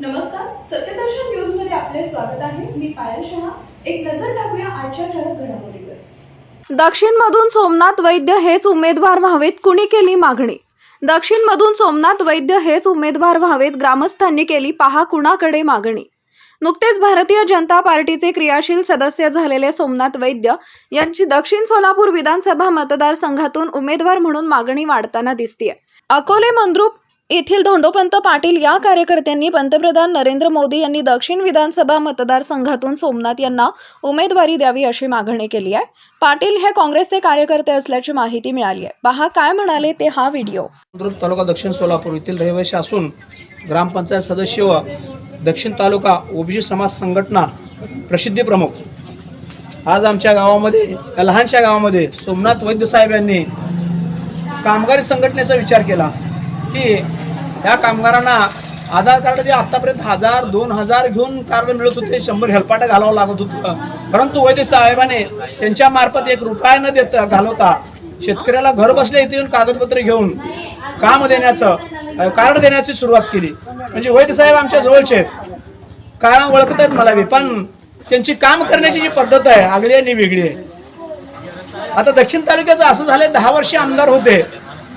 नमस्कार सत्यदर्शन न्यूजमध्ये आपले स्वागत आहे. मी पायल शहा. एक नजर टाकूया आजच्या ठळक घडामोडीवर. दक्षिणमधून सोमनाथ वैद्य हेच उमेदवार व्हावेत कुणी केली मागणी? दक्षिणमधून सोमनाथ वैद्य हेच उमेदवार व्हावेत ग्रामस्थांनी केली पहा कुणाकडे मागणी? नुकतेच भारतीय जनता पार्टीचे क्रियाशील सदस्य झालेले सोमनाथ वैद्य यांची दक्षिण सोलापूर विधानसभा मतदारसंघातून उमेदवार म्हणून मागणी वाढताना दिसतीये. अकोले मंद्रुप येथील धोंडोपंत पाटील या कार्यकर्त्यांनी पंतप्रधान नरेंद्र मोदी यांनी दक्षिण विधानसभा मतदारसंघातून सोमनाथ यांना उमेदवारी द्यावी अशी मागणी केली आहे. पाटील हे काँग्रेसचे कार्यकर्ते असल्याची माहिती मिळाली आहे. पहा काय म्हणाले ते हा व्हिडिओ. तालुका दक्षिण सोलापूर येथील रहिवासी असून ग्रामपंचायत सदस्य व दक्षिण तालुका ओबीसी समाज संघटना प्रसिद्धी प्रमुख. आज आमच्या गावामध्ये या लहानशा गावामध्ये सोमनाथ वैद्य साहेब यांनी कामगारी संघटनेचा विचार केला. की ह्या कामगारांना आधार कार्ड जे आत्तापर्यंत हजार दोन हजार घेऊन कार्ड मिळत होते शंभर हेलपाटं घालावं लागत होतं. परंतु वैद्य साहेबाने त्यांच्या मार्फत एक रुपया न देता घालवता शेतकऱ्याला घर बसल्या इथे येऊन कागदपत्र घेऊन काम देण्याचं कार्ड देण्याची सुरुवात केली. म्हणजे वैद्य साहेब आमच्या जवळचे आहेत. कारण ओळखत आहेत मला बी पण त्यांची काम करण्याची जी पद्धत आहे आगळी आणि वेगळी आहे. आता दक्षिण तालुक्याचं असं झालं दहा वर्ष आमदार होते.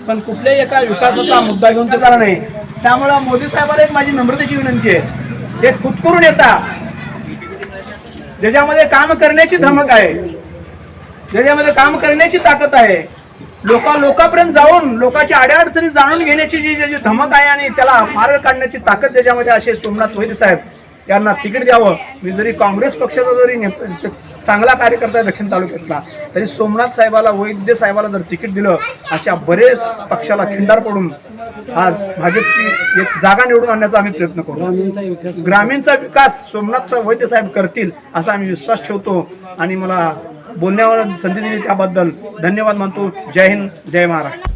पण कुठल्याही एका विकासाचा मुद्दा घेऊन ते चालणार नाही. त्यामुळं मोदी साहेबांना एक माझी नम्रतेची विनंती आहे. ते खुद करून येता. ज्याच्यामध्ये काम करण्याची धमक आहे. ज्याच्यामध्ये काम करण्याची ताकद आहे. लोका लोकांपर्यंत जाऊन लोकांची अडीअडचणी जाणून घेण्याची जी जी धमक आहे आणि त्याला मार्ग काढण्याची ताकद त्याच्यामध्ये असे सोमनाथ वैद्य साहेब. यांना तिकीट द्यावं. मी जरी काँग्रेस पक्षाचा जरी नेता चांगला कार्यकर्ता आहे दक्षिण तालुक्यातला तरी सोमनाथ साहेबाला वैद्य साहेबाला जर तिकीट दिलं अशा बरेच पक्षाला खिंडार पडून आज भाजपची एक जागा निवडून आणण्याचा आम्ही प्रयत्न करू. ग्रामीणचा विकास सोमनाथ वैद्य साहेब करतील असा आम्ही विश्वास ठेवतो. आणि मला बोलण्यावर संधी दिली त्याबद्दल धन्यवाद मानतो. जय हिंद जय महाराष्ट्र.